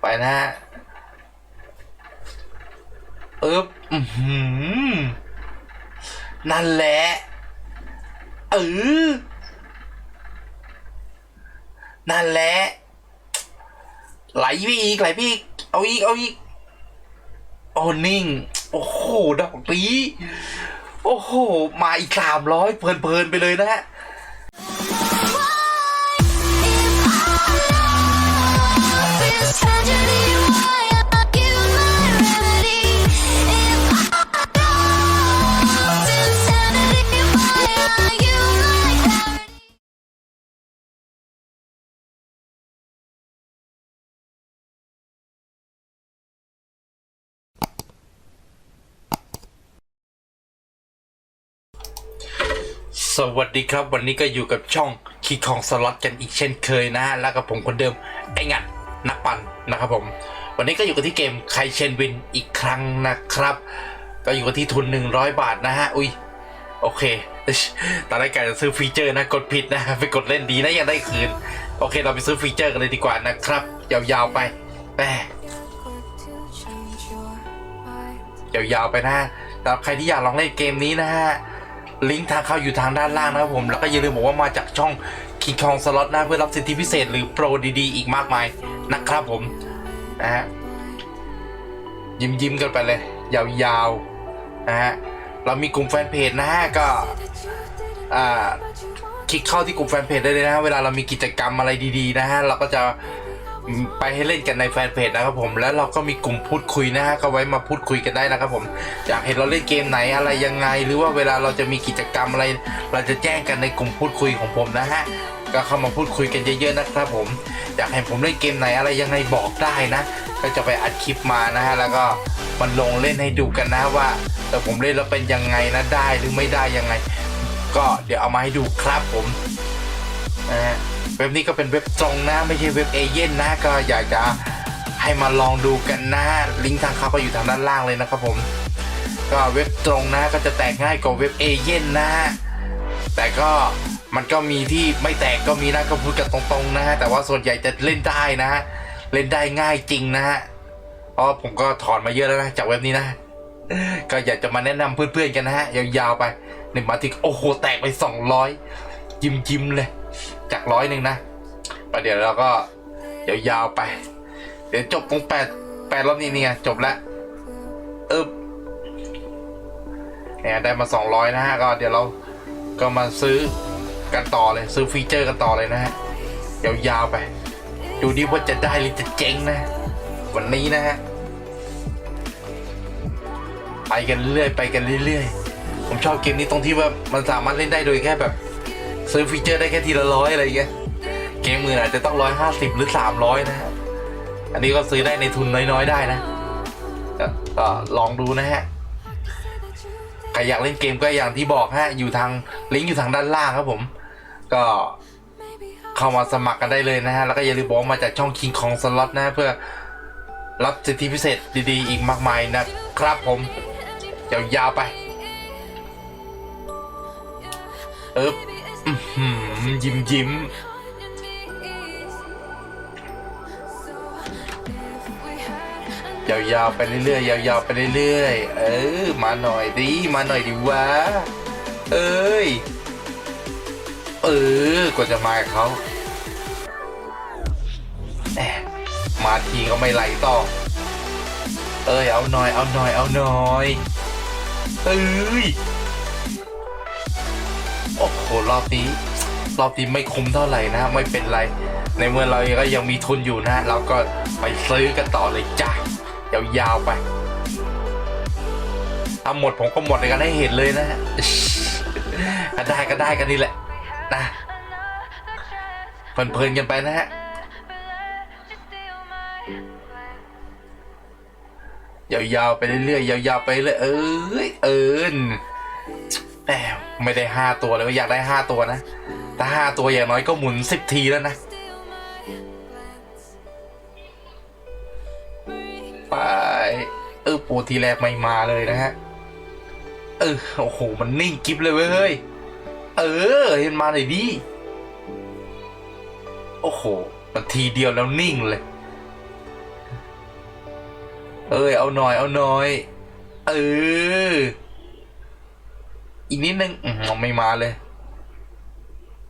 ไปนะฮะเอ๊บอือหือนั่นแหละเออนั่นแหละ ไหลไปอีกไหลไปอีก เอาอีก เอาอีก โอ้นิ่ง โอ้โห ดอกนี้ โอ้โห มาอีกสามร้อยเพลินๆไปเลยนะฮะ สวัสดีครับวันนี้ก็อยู่กับช่องคีคองสล็อตกันอีกเช่นเคยนะฮะแล้วกับผมคนเดิมไอ้งัดนักปั่นนะครับผมวันนี้ก็อยู่กันที่เกมไคเชนวินอีกครั้งนะครับ ก็อยู่กันที่ทุน 100 บาทนะฮะอุ้ยโอเคตอนแรกกะจะซื้อฟีเจอร์นะกดผิดนะไปกดเล่นดีนะยังได้คืน โอเคเราไปซื้อฟีเจอร์กันเลยดีกว่านะครับ ยาวๆไปแหมยาวๆไปนะฮะแต่ใครที่อยากลองเล่นเกมนี้นะฮะ ลิงก์ทางเข้าอยู่ทางด้านล่างนะครับผมแล้วก็อย่าลืมบอกว่ามาจากช่อง King Kong Slot นะเพื่อรับสิทธิพิเศษหรือโปรดีๆ อีกมากมายนะครับผมนะฮะยิ้มยิ้มๆกันไปเลย ยาวๆนะฮะเรามีกลุ่มแฟนเพจนะฮะก็อ่าคลิกเข้าที่กลุ่มแฟนเพจได้เลยนะฮะเวลาเรามีกิจกรรมอะไรดีๆนะฮะเราก็จะ ไปให้เล่นกันในแฟนเพจนะครับผมแล้วเราก็มีกลุ่มพูดคุยนะฮะก็ไว้มาพูดคุยกันได้นะครับผมอยากเห็นเราเล่นเกมไหนอะไรยังไง หรือว่าเวลาเราจะมีกิจกรรมอะไร เราจะแจ้งกันในกลุ่มพูดคุยของผมนะฮะก็เข้ามาพูดคุยกันเยอะๆนะครับผม อยากให้ผมเล่นเกมไหนอะไรยังไงบอกได้นะ ก็จะไปอัดคลิปมานะฮะแล้วก็มันลงเล่นให้ดูกันนะว่า แต่ผมเล่นแล้วเป็นยังไงนะได้หรือไม่ได้ยังไง ก็เดี๋ยวเอามาให้ดูครับผมนะฮะ เว็บนี้ก็เป็นเว็บตรงนะ ไม่ใช่เว็บเอเย่นนะก็อยากจะให้มาลองดูกันนะ ลิงก์ทางเข้าก็อยู่ทางด้านล่างเลยนะครับผม ก็เว็บตรงนะก็จะแตกง่ายกว่าเว็บเอเย่นนะฮะแต่ก็มันก็มีที่ไม่แตกก็มีนะก็พูดกันตรงๆนะฮะแต่ว่าส่วนใหญ่จะเล่นได้นะฮะเล่นได้ง่ายจริงนะฮะเพราะผมก็ถอนมาเยอะแล้วนะจากเว็บนี้นะ ก็อยากจะมาแนะนำเพื่อนๆกันนะฮะยาวๆไปหนึ่งมาทีโอ้โหแตกไปสองร้อยยิ้มยิ้มๆเลย จากร้อยหนึ่งนะประเดี๋ยวเราก็ยาวไป เดี๋ยวจบตรงแปดแปดรอบนี้เนี่ยจบแล้วเออเนี่ยได้มาสองร้อยนะฮะก็เดี๋ยวเราก็มาซื้อกันต่อเลยซื้อฟีเจอร์กันต่อเลยนะฮะยาวๆไป ดูดิว่าจะได้หรือจะเจ๊งนะ วันนี้นะฮะไปกันเรื่อยๆไปกันเรื่อยๆผมชอบเกมนี้ตรงที่ว่ามันสามารถเล่นได้โดยแค่แบบ ซื้อฟีเจอร์ได้แค่ทีละร้อยอะไรอย่างเงี้ยเกมมืออาจจะต้องร้อยห้าสิบหรือสามร้อยนะฮะอันนี้ก็ซื้อได้ในทุนน้อยๆได้นะก็ลองดูนะฮะใครอยากเล่นเกมก็อย่างที่บอกฮะอยู่ทางลิงก์อยู่ทางด้านล่างครับผม ก็เข้ามาสมัครกันได้เลยนะฮะแล้วก็อย่าลืมบอกมาจากช่อง King Kong Slot นะะเพื่อรับสิทธิพิเศษดีๆ อีกมากมายนะครับผมยาวๆไปเออ ยิ้มยิ้มยาวๆไปเรื่อยๆยาวๆไปเรื่อยๆเออ มาหน่อยดิมาหน่อยดิวะเอ้ยเออกว่าจะมาเขาแหมมาทีก็ไม่ไหลต่อ เอ้ยเอาหน่อยเอาหน่อยเอาหน่อยเอ้ย โอ้โหรอบนี้ รอบนี้ไม่คุ้มเท่าไหร่นะ ไม่เป็นไร ในเมื่อเราก็ยังมีทุนอยู่นะ เราก็ไปซื้อกันต่อเลยจ้ะยาวๆไปถ้าหมดผมก็หมดในกันให้เห็นเลยนะฮะก็ได้ก็ได้กันนี่แหละนะเพลินๆกันไปนะฮะยาวๆไปเรื่อยๆยาวๆไปเรื่อยเอ้ยเอิญ แหมไม่ได้ห้าตัวเลยอยากได้ห้าตัวนะถ้าห้าตัวอย่างน้อยก็หมุนสิบทีแล้วนะไปเออปูทีแรกไม่มาเลยนะฮะเออโอ้โหมันนิ่งกิฟเลยเว้ยเฮ้ยเออเห็นมาหน่อยดิโอ้โหมันทีเดียวแล้วนิ่งเลย เอ้ยเอาหน่อยเอาหน่อย เออ อีกนิดนึงอืมไม่มาเลย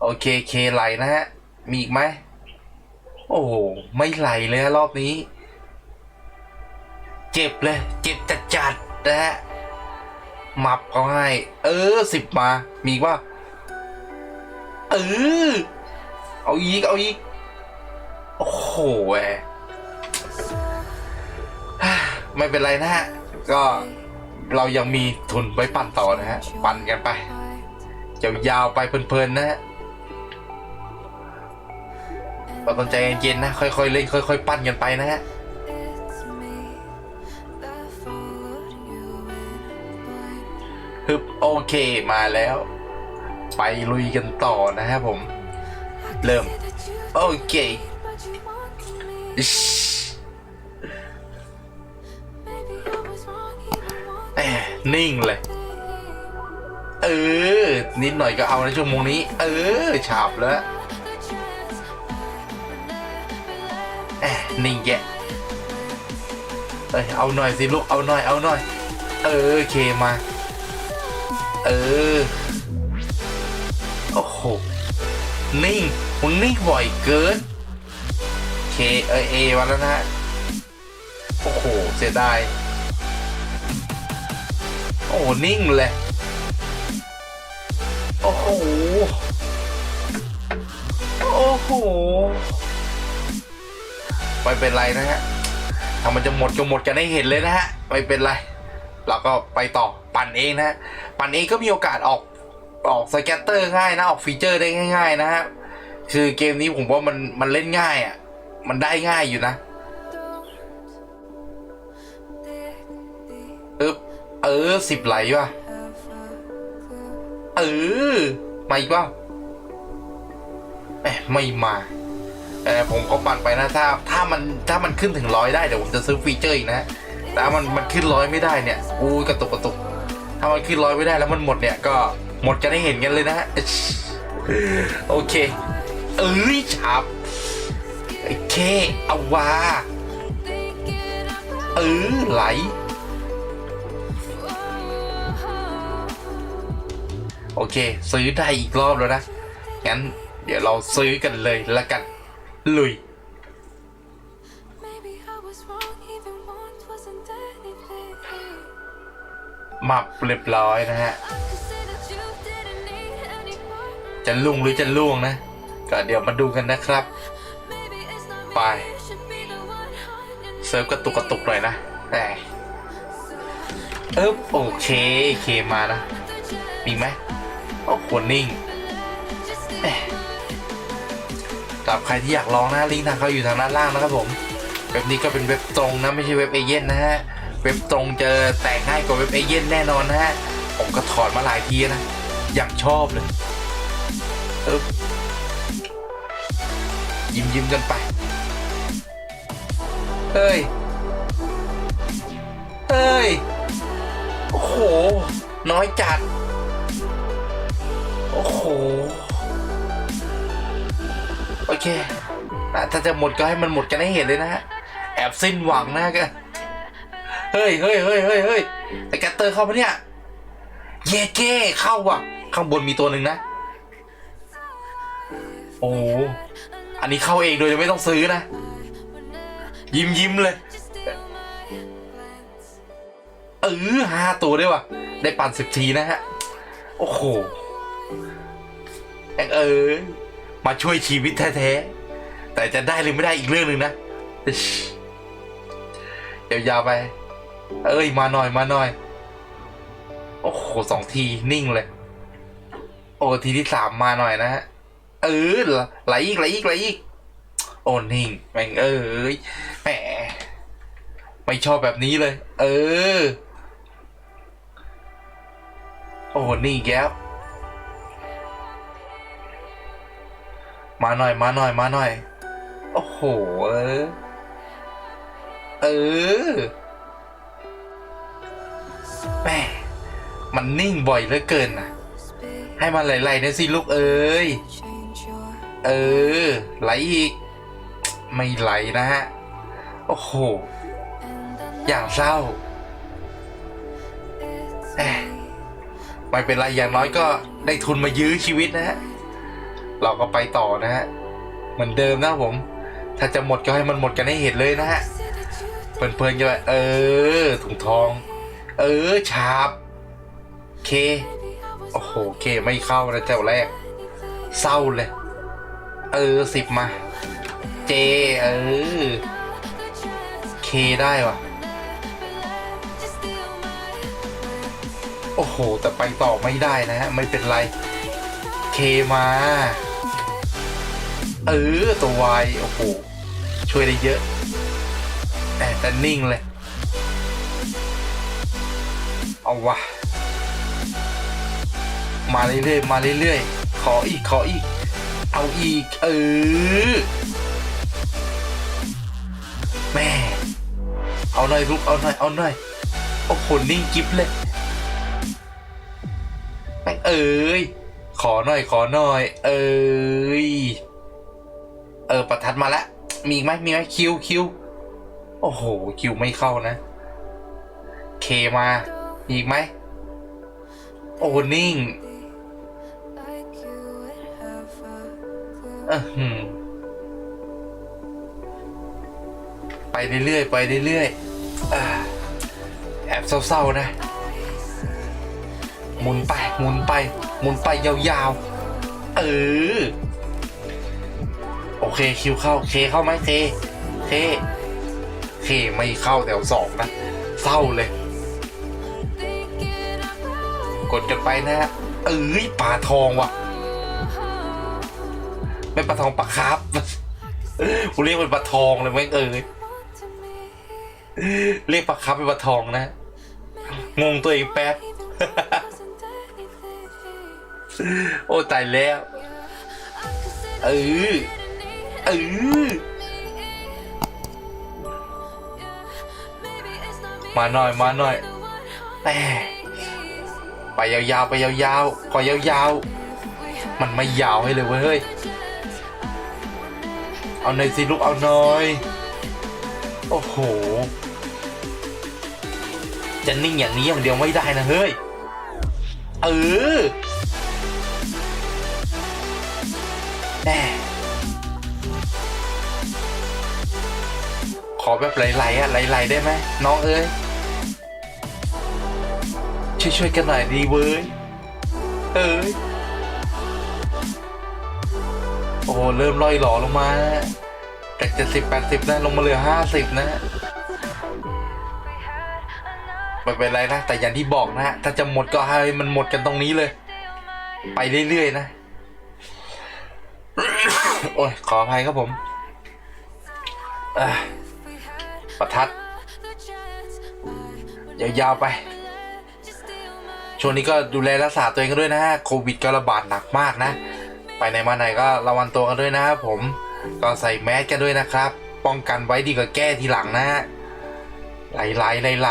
โอเคเคไหลนะฮะ มีอีกไหม โอ้โหไม่ไหลเลยฮะรอบนี้ เจ็บเลย เจ็บจัดจัดๆนะฮะหมับเขาให้ เออสิบมา มีอีกว่าเออเอาอีก เอาอีก โอ้โหแหวไม่เป็นไรนะฮะ ก็ เรายังมีทุนไว้ปั่นต่อนะฮะ ปั่นกันไปยาวๆไปเพลินๆนะฮะเราต้องใจเย็นๆนะ ค่อยๆเล่นค่อยๆ ปั้นกันไปนะฮะ It's me that followed you in blind. ฮึบโอเคมาแล้ว ไปลุยกันต่อนะฮะผม เริ่ม Say that you โอเค นิ่งเลย เออ นิดหน่อยก็เอาในชั่วโมงนี้ เออฉาบแล้วแหมนิ่งแยะเอ้ยเอาหน่อยสิลูก เอาหน่อย เอาหน่อย เออเคมา เออ โอ้โห นิ่งมึงนิ่งบ่อยเกิน เคเออเอมาแล้วนะฮะ โอ้โห เสียดาย โอ้นิ่งเลย โอ้โห โอ้โห ไม่เป็นไรนะฮะ ถ้ามันจะหมดก็หมดกันให้เห็นเลยนะฮะ ไม่เป็นไร เราก็ไปต่อปั่นเองนะฮะปั่นเองก็มีโอกาสออกออกสแกตเตอร์ง่ายนะ ออกฟีเจอร์ได้ง่าย ๆ นะฮะ คือเกมนี้ผมว่ามันมันเล่นง่ายอะ มันได้ง่ายอยู่นะ don't dig deep อึ๊บ เออสิบไหลว่ะ เออ มาอีกว่าแหมไม่มาเออผมก็ปั่นไปนะถ้าถ้ามันถ้ามันขึ้นถึงร้อยได้เดี๋ยวผมจะซื้อฟีเจอร์อีกนะแต่มันมันขึ้นร้อยไม่ได้เนี่ยอู้ยกระตุกกระตุก ถ้ามันขึ้นร้อยไม่ได้แล้วมันหมดเนี่ยก็หมดจะได้เห็นกันเลยนะฮะโอเค เอ้ยฉับโอเค เอาว่าเออไหล โอเค ซื้อได้อีกรอบแล้วนะ งั้น เดี๋ยวเราซื้อกันเลยละกัน ลุย Maybe I was wrong, even once wasn't anything. มับเรียบร้อยนะฮะ I could say that you didn't need any more. จะลุ่งหรือจะล่วงนะ ก็เดี๋ยวมาดูกันนะครับ Maybe it's not me, Bye. you should be the one hiding. เซิร์ฟกระตุกกระตุกหน่อยนะแหมเอ๊บโอเค เคมานะ มีไหม โอ้โหนิ่งสำหรับใครที่อยากลองนะลิงก์ทางเขาอยู่ทางด้านล่างนะครับผม เว็บนี้ก็เป็นเว็บตรงนะไม่ใช่เว็บเอเย่นนะฮะ เว็บตรงจอแตกง่ายกว่าเว็บเอเย่นแน่นอนนะฮะ ผมก็ถอดมาหลายทีนะ อย่างชอบเลยเอ๊บยิ้มยิ้มกันไปเฮ้ยเฮ้ย โอ้โห น้อยจัด โอ้โหโอเคถ้าจะหมดก็ให้มันหมดกันให้เห็นเลยนะฮะ แอบสิ้นหวังนะกันเฮ้ยเฮ้ยเฮ้ยเฮ้ยเฮ้ยแต่แกตเตอร์เข้าปะเนี่ย เย่เก้เข้าว่ะ ข้างบนมีตัวหนึ่งนะ โอ้อันนี้เข้าเองโดยไม่ต้องซื้อนะ ยิ้มยิ้มเลย เออห้าตัวด้วยว่ะ ได้ปั่นสิบทีนะฮะ โอ้โห เออมาช่วยชีวิตแท้ๆ แต่จะได้หรือไม่ได้อีกเรื่องหนึ่งนะอิ๊ชยาวๆไป เอ้ย มาหน่อยมาหน่อย โอ้โหสองทีนิ่งเลย โอ้ทีที่สามมาหน่อยนะฮะ เออไหลอีกไหลอีกไหลอีก โอ้นิ่งแม่งเอ้ยแหมไม่ชอบแบบนี้เลย เออ โอ้โหนี่แก๊บ มาหน่อยมาหน่อยมาหน่อย โอ้โห เออ เออแม่มันนิ่งบ่อยเหลือเกินนะให้มันไหลๆหนะสิลูกเอ้ย เออ ไหลอีก ไม่ไหลนะฮะ โอ้โห อย่างเศร้า It's Eh. me. ไม่เป็นไรอย่างน้อยก็ได้ทุนมายื้อชีวิตนะฮะ เราก็ไปต่อนะฮะเหมือนเดิมนะผม ถ้าจะหมดก็ให้มันหมดกันให้เห็นเลยนะฮะเพลินๆกันไปเออถุงทอง เออฉาบเคโอ้โหเคไม่เข้านะเจ้าแรก เศร้าเลย เออสิบมา เจ เออ เคได้ว่ะโอ้โห แต่ไปต่อไม่ได้นะฮะ ไม่เป็นไร เคมา เออตัววายโอ้โหช่วยได้เยอะ แต่แต่นิ่งเลย เอาวะมาเรื่อยๆมาเรื่อยๆขออีกขออีก เอาอีก เออแม่เอาหน่อยลูกเอาหน่อยเอาหน่อยโอ้โหนิ่งกิฟเลยแม่งเอ้ยขอหน่อยขอหน่อย เอ้ย เออ ประทัดมาแล้ว มีไหมมีไหมคิวคิวโอ้โห คิวไม่เข้านะ เคมา มีอีกไหม โอ้นิ่ง like you would have a clue. เออหืมไปเรื่อยๆไปเรื่อยๆแอบเศร้าๆนะ หมุนไปหมุนไปหมุนไปยาวๆ เออ โอเคคิวเข้าเคเข้าไหมเคเคเคไม่เข้าแถวสองนะเศร้าเลย กดกันไปนะฮะเอ้ยปลาทองว่ะไม่ปลาทองปลาครับกูเรียกเป็นปลาทองเลยแม่งเอ้ยเรียกปลาครับเป็นปลาทองนะงงตัวเองแป๊บโอ้ตายแล้วเออ เออ Maybe it's not me. มาหน่อยมาหน่อย The one แหมไปยาวๆไปยาวๆขอยาวๆ มันไม่ยาวให้เลยเว้ยเฮ้ย เอาหน่อยสิลูกเอาหน่อย โอ้โห จะนิ่งอย่างนี้อย่างเดียวไม่ได้นะเฮ้ย เออแหม อแบบไหลๆอะไหลๆได้ไหมน้องเอ้ยช่วยๆกันหน่อยดีเว้ยเอ้ยโอ้โหเริ่มล่อยหลอลงมาจากเจ็ดสิบแปดสิบนะลงมาเหลือห้าสิบนะไม่เป็นไรนะแต่อย่างที่บอกนะถ้าจะหมดก็ให้มันหมดกันตรงนี้เลย ไปเรื่อยๆนะโอ้ยขออภัยครับผมอะ ประทัด ยาวๆไป ช่วงนี้ก็ดูแลรักษาตัวเองกันด้วยนะฮะ โควิดก็ระบาดหนักมากนะ ไปไหนมาไหนก็ระวังตัวกันด้วยนะครับผม ก็ใส่แมสกันด้วยนะครับ ป้องกันไว้ดีกว่าแก้ทีหลังนะฮะ ไหลไหลไหลไหล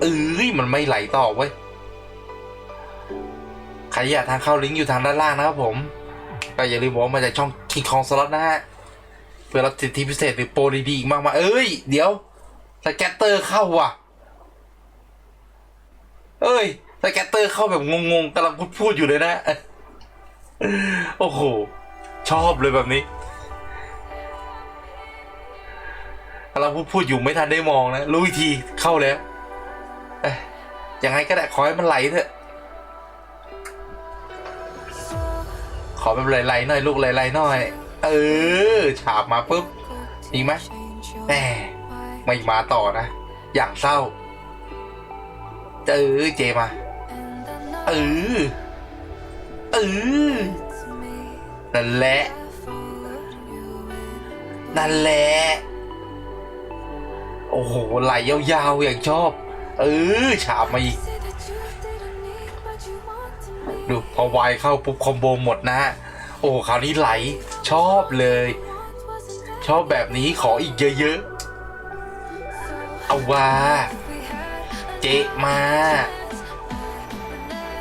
เอ้ยมันไม่ไหลต่อเว้ยใครอยากทางเข้าลิงก์อยู่ทางด้านล่างนะครับผมก็อย่าลืมบอกมาจากช่องคิงคองสล็อตนะฮะ พื่อรับสิทธิพิเศษหรือโปรดีๆอีกมากมายเอ้ย เดี๋ยวสแกตเตอร์เข้าว่ะ เอ้ยสแกตเตอร์เข้าแบบงงๆกำลังพูดพูดอยู่เลยนะ โอ้โห ชอบเลยแบบนี้กำลังพูดพูดอยู่ไม่ทันได้มองนะ รู้วิธีเข้าแล้วอยยังไงก็ได้ขอให้มันไหลเถอะ ขอแบบไหลๆหน่อยลูกไหลๆหน่อย เออ ฉาบมาปุ๊บมีไหมแหมไม่มาต่อนะ อย่างเศร้าเจอเจมา เออ เออ นั่นแหละ นั่นแหละ โอ้โห ไหลยาวๆ อย่างชอบ เออ ฉาบมาอีก ดู พอวายเข้าปุ๊บคอมโบหมดนะฮะ โอ้ คราวนี้ไหล ชอบเลย ชอบแบบนี้ขออีกเยอะๆเอาว่า เจมา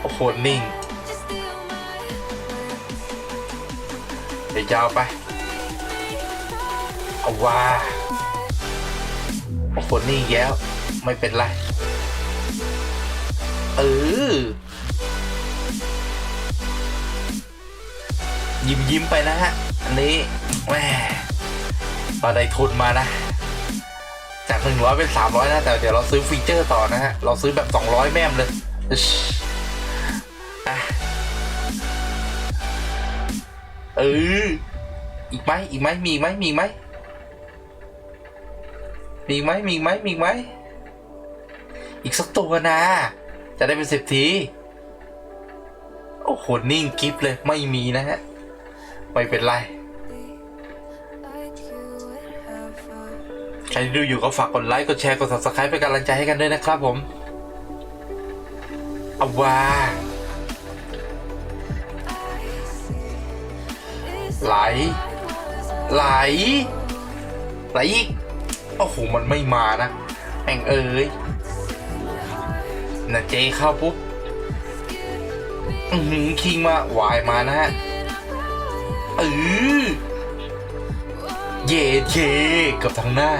โอ้โห นิ่งเดี๋ยวยาวไปเอาว่าโอ้โหนี่อีกแล้ว ไม่เป็นไร เออยิ้มยิ้มๆไปนะฮะ อันนี้แหมเราได้ทุนมานะ จากหนึ่งร้อยเป็นสามร้อยนะ แต่เดี๋ยวเราซื้อฟีเจอร์ต่อนะฮะ เราซื้อแบบสองร้อยแม่มเลยอะเออ อีกไหมอีกไหมมีไหมมีไหมมีไหมมีไหมมีไหม อีกสักตัวนะ จะได้เป็นสิบที โอ้โห นิ่งกิฟเลย ไม่มีนะฮะ ไม่เป็นไร ครที่ดูอยู่ก็ฝากกดไลค์กดแชร์กด subscribe เป็นกำลังใจให้กันด้วยนะครับผมเอาว่าไหล ไหล ไหลอีก โอ้โห มันไม่มานะแม่งเอ้ยนะเจเข้าปุ๊บอือหือคิงมาวายมานะฮะเออเย่เย่กับทางหน้า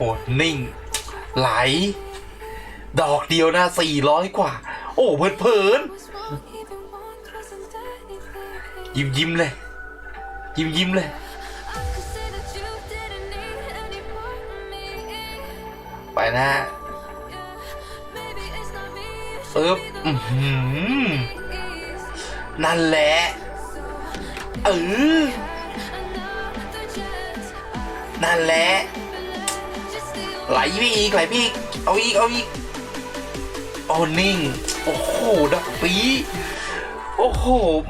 หดนิ่ง ไหล ดอกเดียวนะสี่ร้อยกว่า โอ้เพลินเพลินยิ้มยิ้มเลย ยิ้มยิ้มเลย ไปนะเอิบนั่นแหละเออนั่นแหละ ไหลไปอีกไหลไปอีกเอาอีกเอาอีกโอ้นิ่ง โอ้โหดักปีโอ้โห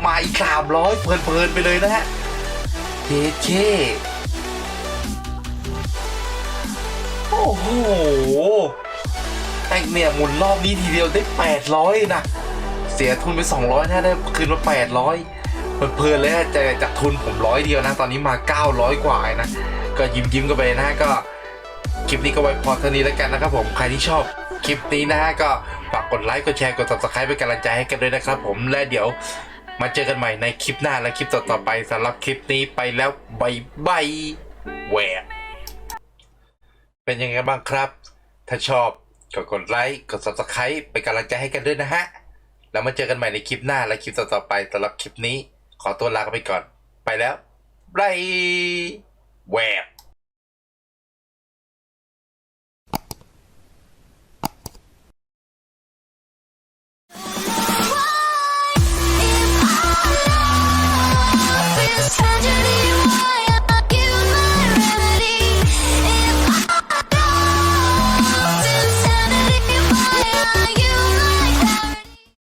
มาอีกสามร้อยเพลินๆไปเลยนะฮะเจเจโอ้โหไอเนี่ยหมุนรอบนี้ทีเดียวได้แปดร้อยนะ เสียทุนไปสองร้อยนะได้คืนมาแปดร้อยเพลินๆเลยฮะจากทุนผมร้อยเดียวนะ ตอนนี้มาเก้าร้อยกว่านะ ก็ยิ้มยิ้มๆกันไปนะก็ คลิปนี้ก็ไว้พอเท่านี้แล้วกันนะครับผมใครที่ชอบคลิปนี้นะฮะก็ฝากกดไลค์กดแชร์กด subscribe เป็นกำลังใจให้กันด้วยนะครับผมและเดี๋ยวมาเจอกันใหม่ในคลิปหน้าและคลิปต่อๆไปสำหรับคลิปนี้ไปแล้วบายบายแหวกเป็นยังไงบ้างครับ ถ้าชอบก็กดไลค์กด subscribe เป็นกำลังใจให้กันด้วยนะฮะ แล้วมาเจอกันใหม่ในคลิปหน้าและคลิปต่อๆไปสำหรับคลิปนี้ ขอตัวลาไปก่อน ไปแล้วบายแหวก